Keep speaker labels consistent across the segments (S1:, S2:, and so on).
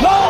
S1: No!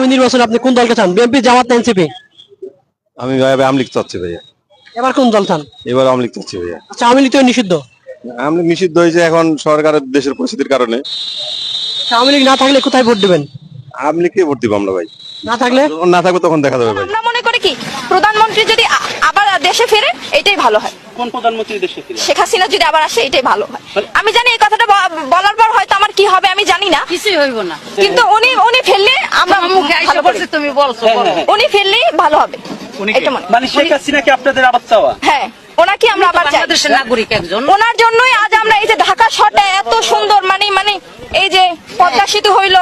S1: আগামী নির্বাচনে আপনি কোন দলকে চান? বিএনপি জামাত না এনসিপি?
S2: আমি ভাই আমলিক চাচ্ছি ভাইয়া।
S1: এবার কোন দল চান?
S2: এবার আমলিক চাচ্ছি ভাইয়া।
S1: আচ্ছা আওয়ামী লীগ তো নিষিদ্ধ।
S2: আমলিক নিষিদ্ধ হয়েছে এখন সরকারের দেশের পরিস্থিতির কারণে।
S1: আচ্ছা, আওয়ামী লীগ না থাকলে কোথায় ভোট দেবেন?
S2: আমলিগকে ভোট দিব আমরা ভাই।
S1: না থাকলে?
S2: না থাকবে তখন দেখা যাবে ভাই।
S3: আমরা মনে করি কি প্রধানমন্ত্রী যদি আবার দেশে ফেরে এটাই ভালো হয়।
S4: কোন প্রধানমন্ত্রী দেশে ফিরে?
S3: শেখ হাসিনা যদি আবার আসে এটাই ভালো হয়। আমি জানি এই কথাটা বলার পর হয়তো আমার কি হবে আমি জানি না।
S5: কিছুই হইব না।
S3: কিন্তু উনি উনি ফেললে আমরা
S5: আমার মুখে আইসা
S3: ভালো করি।
S5: পড়ছে তুমি বলছো
S4: হ্যাঁ,
S5: বলো।
S4: হ্যাঁ,
S3: উনি ফেললেই ভালো হবে। মনে-
S4: মানে শেখ
S3: উনি-
S4: হাসিনা কি আপনাদের আবার চাওয়া?
S3: হ্যাঁ ওনাকে আমরা আবার চাই।
S5: বাংলাদেশের নাগরিক একজন।
S3: ওনার জন্যই আজ আমরা এই যে ঢাকা শহরটা এত সুন্দর মানে মানে এই যে পদ্মা সেতু হইল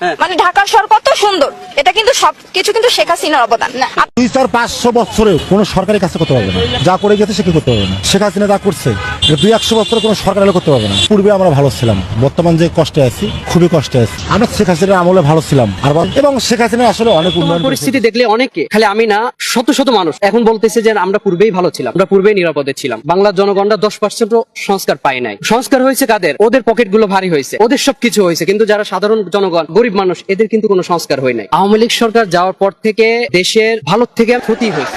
S4: হ্যাঁ।
S3: মানে ঢাকা শহর কত সুন্দর। এটা কিন্তু সব কিছু কিন্তু শেখ হাসিনার অবদান।
S6: দুই চার পাঁচশো বছরে কোনো সরকারের কাছে করতে পারবে না। যা করে গেছে সে কি করতে পারবে না? শেখ হাসিনা যা করছে দুই একশো বছরে কোনো সরকার হলে করতে পারবে না। পূর্বে আমরা ভালো ছিলাম। বর্তমান যে কষ্টে আছি খুবই কষ্টে আছি। আমরা শেখ হাসিনার আমলে ভালো ছিলাম। আর এবং শেখ হাসিনা আসলে অনেক উন্নয়ন
S7: পরিস্থিতি দেখলে অনেকে খালি আমি না শত শত মানুষ এখন বলতেছে যে আমরা পূর্বেই ভালো ছিলাম আমরা পূর্বেই নিরাপদে ছিলাম। বাংলার জনগণরা দশ পার্সেন্ট সংস্কার পায় নাই। সংস্কার হয়েছে কাদের? ওদের পকেটগুলো ভারী হয়েছে। ওদের সবকিছু হয়েছে। কিন্তু যারা সাধারণ জনগণ গরিব মানুষ এদের কিন্তু কোনো সংস্কার হয় নাই। আওয়ামী লীগ সরকার যাওয়ার পর থেকে দেশের ভালো থেকে ক্ষতি হয়েছে।